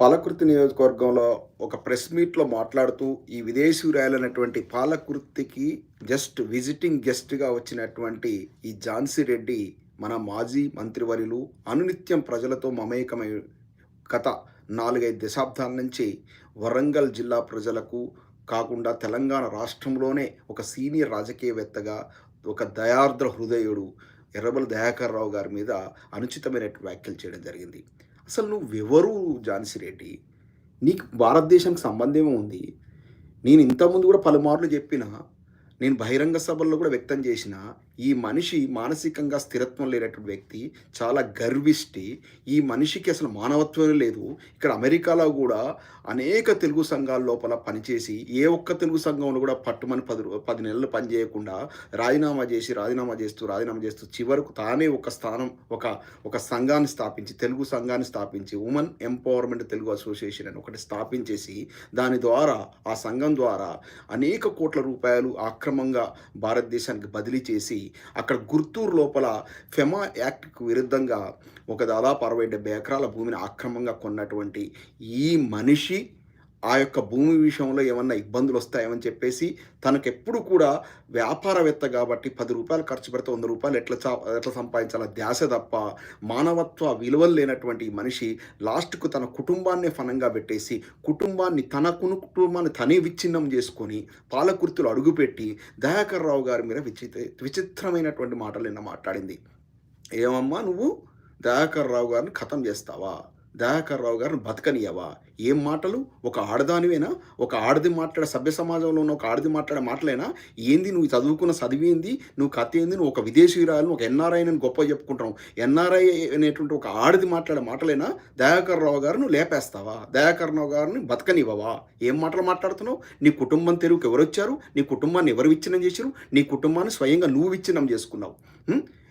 పాలకుర్తి నియోజకవర్గంలో ఒక ప్రెస్ మీట్లో మాట్లాడుతూ ఈ విదేశీయురాలైనటువంటి పాలకుర్తికి జస్ట్ విజిటింగ్ గెస్ట్గా వచ్చినటువంటి ఈ ఝాన్సీ రెడ్డి మన మాజీ మంత్రివర్యులు అనునిత్యం ప్రజలతో మమేకమై గత నాలుగైదు దశాబ్దాల నుంచి వరంగల్ జిల్లా ప్రజలకు కాకుండా తెలంగాణ రాష్ట్రంలోనే ఒక సీనియర్ రాజకీయవేత్తగా ఒక దయార్ద్ర హృదయుడు ఎర్రబల దయాకర్ రావు గారి మీద అనుచితమైన వ్యాఖ్యలు చేయడం జరిగింది. అసలు నువ్వెవరు ఝాన్సీ రెడ్డి? నీకు భారతదేశానికి సంబంధం ఉంది నేను ఇంతకుముందు కూడా పలుమార్లు చెప్పిన నేను బహిరంగ సభల్లో కూడా వ్యక్తం చేసిన ఈ మనిషి మానసికంగా స్థిరత్వం లేనటువంటి వ్యక్తి చాలా గర్విష్టి. ఈ మనిషికి అసలు మానవత్వమే లేదు. ఇక్కడ అమెరికాలో కూడా అనేక తెలుగు సంఘాల లోపల పనిచేసి ఏ ఒక్క తెలుగు సంఘంలో కూడా పట్టుమని పది పది నెలలు పనిచేయకుండా రాజీనామా చేసి రాజీనామా చేస్తూ రాజీనామా చేస్తూ చివరకు తానే ఒక స్థానం ఒక ఒక సంఘాన్ని స్థాపించి తెలుగు సంఘాన్ని స్థాపించి ఉమెన్ ఎంపవర్మెంట్ తెలుగు అసోసియేషన్ అని ఒకటి స్థాపించేసి దాని ద్వారా ఆ సంఘం ద్వారా అనేక కోట్ల రూపాయలు అక్రమంగా భారతదేశానికి బదిలీ చేసి అక్కడ గుర్తూరు లోపల ఫెమా యాక్ట్కు విరుద్ధంగా ఒక దాదాపు అరవై డెబ్బై ఎకరాల భూమిని అక్రమంగా కొన్నటువంటి ఈ మనిషి ఆ యొక్క భూమి విషయంలో ఏమన్నా ఇబ్బందులు వస్తాయని చెప్పేసి తనకు ఎప్పుడు కూడా వ్యాపారవేత్త కాబట్టి పది రూపాయలు ఖర్చు పెడితే వంద రూపాయలు ఎట్లా చా ఎట్లా సంపాదించాల? ధ్యాస తప్ప మానవత్వ విలువలు లేనటువంటి ఈ మనిషి లాస్ట్కు తన కుటుంబాన్నే ఫనంగా పెట్టేసి కుటుంబాన్ని తనకును కుటుంబాన్ని తనే విచ్ఛిన్నం చేసుకొని పాలకుర్తులు అడుగుపెట్టి దయాకర్ రావు గారి మీద విచిత్ర విచిత్రమైనటువంటి మాటలు నిన్న మాట్లాడింది. ఏమమ్మా నువ్వు? దయాకర్ రావు గారిని ఖతం చేస్తావా? దయాకర్రావు గారిని బతకనియవా ఏం మాటలు? ఒక ఆడదానివేనా? ఒక ఆడది మాట్లాడే సభ్య సమాజంలో ఉన్న ఒక ఆడది మాట్లాడే మాటలేనా? ఏంది నువ్వు చదువుకున్న చదివేంది నువ్వు కథ ఏంది? నువ్వు ఒక విదేశీయురాలను ఒక ఎన్ఆర్ఐ నేను గొప్ప చెప్పుకుంటావు ఎన్ఆర్ఐ అనేటువంటి ఒక ఆడది మాట్లాడే మాటలేనా? దయాకర్రావు రావు లేపేస్తావా? దయాకర్రావు గారిని బతకనివ్వవా? ఏం మాటలు మాట్లాడుతున్నావు? నీ కుటుంబం తెరువుకి ఎవరు వచ్చారు నీ కుటుంబాన్ని ఎవరు విచ్ఛిన్నం చేశారు? నీ కుటుంబాన్ని స్వయంగా నువ్వు విచ్ఛిన్నం చేసుకున్నావు.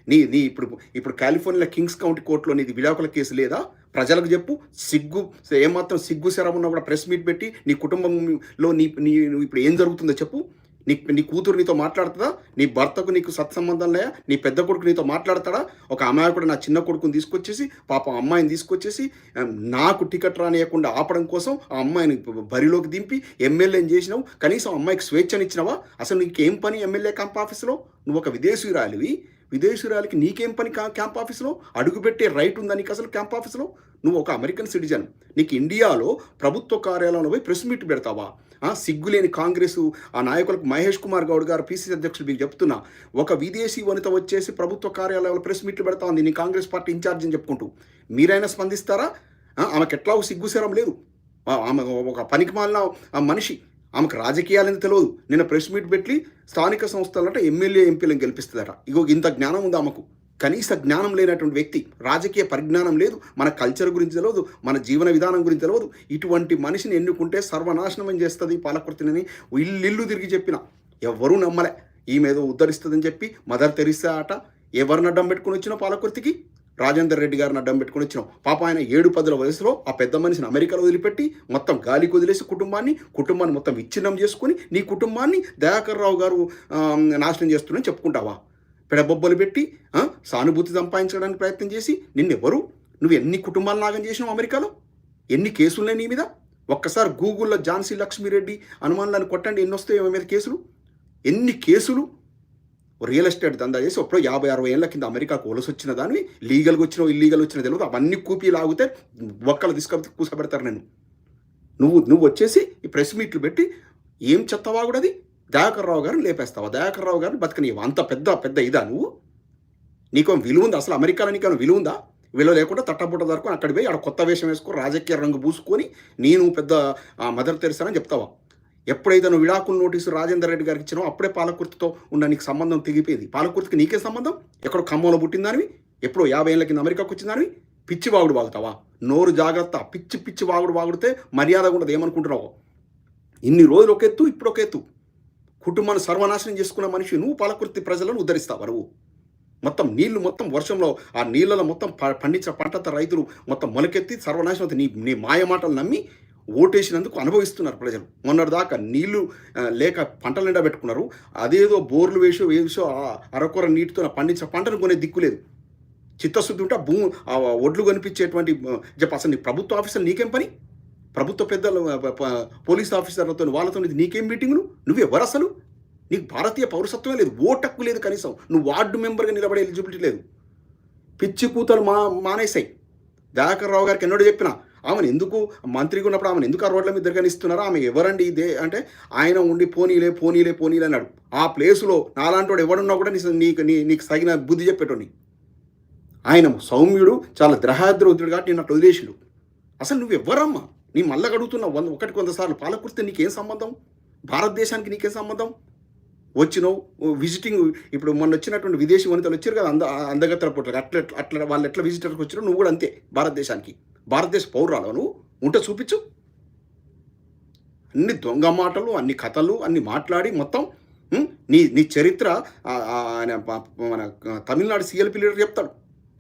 నీ నీ ఇప్పుడు ఇప్పుడు కాలిఫోర్నియా కింగ్స్ కౌంటీ కోర్టులో నీది విడాకుల కేసు లేదా? ప్రజలకు చెప్పు సిగ్గు ఏమాత్రం సిగ్గు శరం ఉన్నా కూడా ప్రెస్ మీట్ పెట్టి నీ కుటుంబంలో నీ నీ ఇప్పుడు ఏం జరుగుతుందో చెప్పు. నీ నీ కూతురు నీతో మాట్లాడుతుందా? నీ భర్తకు నీకు సత్సంబంధం లేదా నీ పెద్ద కొడుకు నీతో మాట్లాడతాడా? ఒక అమ్మాయి కూడా నా చిన్న కొడుకుని తీసుకొచ్చేసి పాపం అమ్మాయిని తీసుకొచ్చేసి నాకు టికెట్ రానియకుండా ఆపడం కోసం ఆ అమ్మాయిని బరిలోకి దింపి ఎమ్మెల్యేని చేసినావు. కనీసం అమ్మాయికి స్వేచ్ఛనిచ్చినావా అసలు నీకేం పని ఎమ్మెల్యే క్యాంప్ ఆఫీస్లో నువ్వు ఒక విదేశీయురాలివి. విదేశీయురాలకి నీకేం పని కా- క్యాంప్ ఆఫీస్లో? అడుగుపెట్టే రైట్ ఉందా నీకు అసలు క్యాంప్ ఆఫీస్లో? నువ్వు ఒక అమెరికన్ సిటిజన్. నీకు ఇండియాలో ప్రభుత్వ కార్యాలయంలో పోయి ప్రెస్ మీట్ పెడతావా? ఆ, సిగ్గులేని కాంగ్రెస్ ఆ నాయకులకు మహేష్ కుమార్ గౌడ్ గారు పీసీసీ అధ్యక్షుడు మీకు చెప్తున్నా. ఒక విదేశీ వనిత వచ్చేసి ప్రభుత్వ కార్యాలయంలో ప్రెస్ మీట్లు పెడతా ఉంది. నీ కాంగ్రెస్ పార్టీ ఇన్ఛార్జ్ అని చెప్పుకుంటూ. మీరైనా స్పందిస్తారా? ఆమెకు ఎట్లా సిగ్గుశరం లేదు. ఆమె ఒక పనికి మాలిన ఆ మనిషి. ఆమెకు రాజకీయాలని తెలియదు. నిన్న ప్రెస్ మీట్ పెట్టి స్థానిక సంస్థలంటే ఎమ్మెల్యే ఎంపీలను గెలిపిస్తుందట ఇగో ఇంత జ్ఞానం ఉంది ఆమెకు. కనీస జ్ఞానం లేనటువంటి వ్యక్తి రాజకీయ పరిజ్ఞానం లేదు మన కల్చర్ గురించి తెలియదు మన జీవన విధానం గురించి తెలియదు. ఇటువంటి మనిషిని ఎన్నుకుంటే సర్వనాశనం చేస్తుంది పాలకృతిని ఇల్లు తిరిగి చెప్పిన ఎవరూ నమ్మలే. ఈమె ఏదో ఉద్ధరిస్తుందని చెప్పి మదర్ తెరిసా ఆట. ఎవరిని అడ్డం పెట్టుకుని వచ్చిన పాలకృతికి రాజేందర్ రెడ్డి గారిని అడ్డం పెట్టుకుని వచ్చినాం. పాప ఆయన ఏడు పదుల వయసులో ఆ పెద్ద మనిషిని అమెరికాలో వదిలిపెట్టి మొత్తం గాలికి వదిలేసి కుటుంబాన్ని కుటుంబాన్ని మొత్తం విచ్ఛిన్నం చేసుకుని నీ కుటుంబాన్ని దయాకర్ రావు గారు నాశనం చేస్తున్నారని చెప్పుకుంటావా? పెడబొబ్బలు పెట్టి సానుభూతి సంపాదించడానికి ప్రయత్నం చేసి నిన్నెవరు? నువ్వు ఎన్ని కుటుంబాలు నాగం చేసినావు అమెరికాలో? ఎన్ని కేసులున్నాయి నీ మీద? ఒక్కసారి గూగుల్లో ఝాన్సీ లక్ష్మీరెడ్డి అనుమానాలను కొట్టండి ఎన్ని వస్తాయి మీద కేసులు? ఎన్ని కేసులు? రియల్ ఎస్టేట్ దందా చేసి అప్పుడు యాభై అరవై ఏళ్ళ కింద అమెరికాకు వలస వచ్చిన దాన్ని లీగల్గా వచ్చిన ఇల్లీగల్ వచ్చిన తెలియదు అవన్నీ కూపీ లాగితే ఒక్కలు తీసుకొని కూసబెడతారు నేను నువ్వు నువ్వు వచ్చేసి ఈ ప్రెస్ మీట్లు పెట్టి ఏం చెత్తవా కూడా అది? దయాకర్ రావు గారిని లేపేస్తావా? దయాకర్ రావు గారిని బతకనివ్వ అంత పెద్ద పెద్ద ఇదా నువ్వు? నీకు విలువ ఉందా అసలు అమెరికాలో నీకు విలువ ఉందా విలువ లేకుండా తట్టబుట్ట దొరుకుని అక్కడ పోయి ఆడ కొత్త వేషం వేసుకొని రాజకీయ రంగు పూసుకొని నేను పెద్ద మదర్ తెరిసానని చెప్తావా? ఎప్పుడైతే నువ్వు విడాకుల నోటీసు రాజేందర్ రెడ్డి గారికి ఇచ్చినావు అప్పుడే పాలకుర్తితో ఉన్న నీకు సంబంధం తెగిపోయేది. పాలకుర్తికి నీకే సంబంధం? ఎక్కడో ఖమ్మంలో పుట్టిందానివి ఎప్పుడో యాభై ఏళ్ళ కింద అమెరికాకు వచ్చిందానివి పిచ్చి వాగుడు వాగుతావా? నోరు జాగ్రత్త. పిచ్చి పిచ్చి వాగుడు వాగుడితే మర్యాద ఉండదు. ఏమనుకుంటున్నావు? ఇన్ని రోజులు ఒక ఎత్తు ఇప్పుడు ఒక ఎత్తు. కుటుంబాన్ని సర్వనాశనం చేసుకున్న మనిషి నువ్వు పాలకుర్తి ప్రజలను ఉద్ధరిస్తావు నువ్వు? మొత్తం నీళ్ళు మొత్తం వర్షంలో ఆ నీళ్ళలో మొత్తం ప- పండించిన పంట రైతులు మొత్తం మొలకెత్తి సర్వనాశనం నీ నీ మాయ మాటలు నమ్మి ఓటేసినందుకు అనుభవిస్తున్నారు ప్రజలు. మొన్నటిదాకా నీళ్ళు లేక పంటలు నిండా పెట్టుకున్నారు. అదేదో బోర్లు వేసో వేసో ఆ అరకొర నీటితో పండించిన పంటను కొనే దిక్కు లేదు. చిత్తశుద్ధి ఉంటే భూమి ఆ ఒడ్లు కనిపించేటువంటి చెప్ప అసలు నీ ప్రభుత్వ ఆఫీసర్ నీకేం పని? ప్రభుత్వ పెద్దలు పోలీస్ ఆఫీసర్లతో వాళ్ళతో నీకేం మీటింగులు? నువ్వెవరు అసలు? నీకు భారతీయ పౌరసత్వమే లేదు. ఓటక్కు లేదు కనీసం. నువ్వు వార్డు మెంబర్గా నిలబడే ఎలిజిబిలిటీ లేదు. పిచ్చి కూతలు మా మానేసాయి దయాకర్ రావు గారికి ఎన్నడూ చెప్పినా ఆమెను ఎందుకు మంత్రిగా ఉన్నప్పుడు ఆమెను ఎందుకు ఆ రోడ్ల మీద తిరగనిస్తున్నారో? ఆమె ఎవరండి ఇదే అంటే ఆయన ఉండి పోనీలే పోనీలే పోనీలే అన్నాడు. ఆ ప్లేసులో నాలాంటి వాడు ఎవడున్నా కూడా నీ నీకు నీ నీకు తగిన బుద్ధి చెప్పేటోని ఆయన సౌమ్యుడు చాలా ద్రహాద్రౌతుడు కాబట్టి నేను అట్లా వదిలేసిడు. అసలు నువ్వు ఎవరమ్మా? నీ మళ్ళీ అడుగుతున్నావు వంద ఒకటి కొంతసార్లు పాలకుర్తి నీకేం సంబంధం? భారతదేశానికి నీకేం సంబంధం? వచ్చినావు విజిటింగ్ ఇప్పుడు మొన్న వచ్చినటువంటి విదేశీ వనితలు వచ్చారు కదా అంద అందగత్తర పుట్టారు అట్లా అట్లా వాళ్ళు ఎట్లా విజిటర్కి వచ్చారో నువ్వు కూడా అంతే భారతదేశానికి. భారతదేశ పౌరాలు నువ్వు ఉంటే చూపించు. అన్ని దొంగ మాటలు అన్ని కథలు అన్ని మాట్లాడి మొత్తం నీ నీ చరిత్ర ఆయన మన తమిళనాడు సిఎల్పి లీడర్ చెప్తాడు.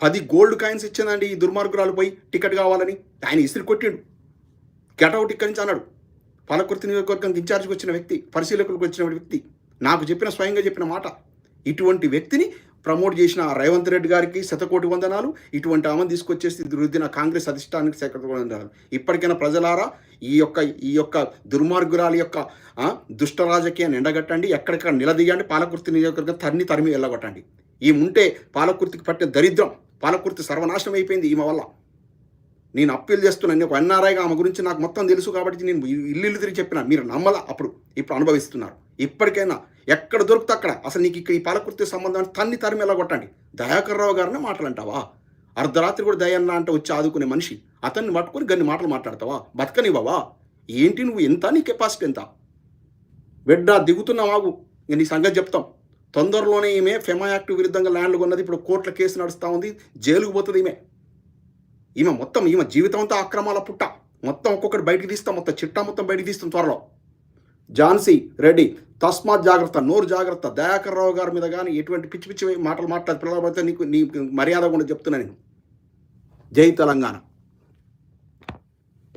పది గోల్డ్ కాయిన్స్ ఇచ్చిందండి ఈ దుర్మార్గురాలు పోయి టికెట్ కావాలని. ఆయన ఇస్త్రీ కొట్టిండు. గెటౌట్ ఇక్కడి నుంచి అన్నాడు. పాలకుర్తి నియోజకవర్గానికి ఇన్ఛార్జ్కి వచ్చిన వ్యక్తి పరిశీలకులకు వచ్చిన వ్యక్తి నాకు చెప్పిన స్వయంగా చెప్పిన మాట. ఇటువంటి వ్యక్తిని ప్రమోట్ చేసిన రేవంత్ రెడ్డి గారికి శతకోటి వందనాలు. ఇటువంటి ఆమెను తీసుకొచ్చేసి దుర్దిన కాంగ్రెస్ అధిష్టానికి శతకోటి వందనాలు. ఇప్పటికైనా ప్రజలారా ఈ యొక్క ఈ యొక్క దుర్మార్గురాలి యొక్క దుష్ట రాజకీయాన్ని ఎండగట్టండి ఎక్కడెక్కడ నిలదీయండి. పాలకుర్తి నియోజకవర్గం తరిని తరిమి వెళ్ళగొట్టండి. ఈ ఉంటే పాలకుర్తికి పట్టిన దరిద్రం పాలకుర్తి సర్వనాశనం అయిపోయింది ఈమె వల్ల. నేను అప్పీల్ చేస్తున్నాను ఒక ఎన్ఆర్ఐగా ఆమె గురించి నాకు మొత్తం తెలుసు కాబట్టి నేను ఇల్లు ఇల్లు తిరిగి చెప్పిన. మీరు నమ్మల అప్పుడు ఇప్పుడు అనుభవిస్తున్నారు. ఇప్పటికైనా ఎక్కడ దొరుకుతా అక్కడ? అసలు నీకు ఇక్కడ ఈ పాలకుర్తి సంబంధాన్ని తన్ని తరిమి ఎలా కొట్టండి? దయాకర్ రావు గారిని మాటలంటావా? అర్ధరాత్రి కూడా దయన్న అంటే వచ్చి ఆదుకునే మనిషి. అతన్ని పట్టుకొని గన్ని మాటలు మాట్లాడతావా? బతకనివ్వవా? ఏంటి నువ్వు ఎంత నీ కెపాసిటీ ఎంత? బిడ్డ దిగుతున్నావాగు నేను నీ సంగతి చెప్తాం. తొందరలోనే ఈమె ఫెమా యాక్ట్ విరుద్ధంగా ల్యాండ్లు కొన్నది. ఇప్పుడు కోర్టుల కేసు నడుస్తూ ఉంది. జైలుకు పోతుంది ఈమె. ఈమె మొత్తం ఈమె జీవితం అంతా అక్రమాల పుట్ట. మొత్తం ఒక్కొక్కటి బయటికి తీస్తాం మొత్తం చిట్టా మొత్తం బయటికి తీస్తాం త్వరలో. ఝాన్సీ రెడ్డి తస్మాత్ జాగ్రత్త నోరు జాగ్రత్త దయాకర్ రావు గారి మీద కానీ ఎటువంటి పిచ్చి పిచ్చి మాటలు మాట్లాడి పిల్లలపడితే నీకు నీ మర్యాద కూడా చెప్తున్నా నేను. జై తెలంగాణ.